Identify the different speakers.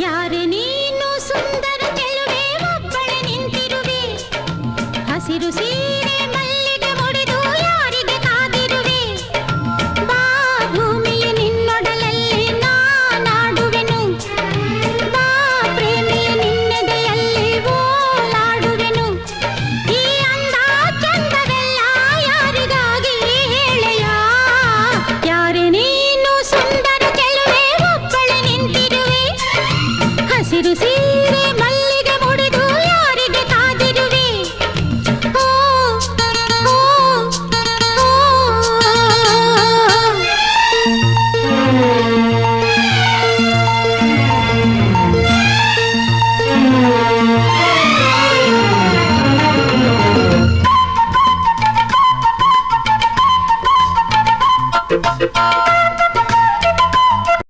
Speaker 1: ಯಾರೆ ನೀನು ಸುಂದರ ಚೆಲುವೆ ಒಬ್ಬಳೆ ನಿಂತಿರುವೆ. ಹಸಿರು ಸೀ ಹಸಿರು ಮಲ್ಲಿಗೆ ಮುಡಿದು ಯಾರಿಗೆ ಕಾದಿರುವೆ Thank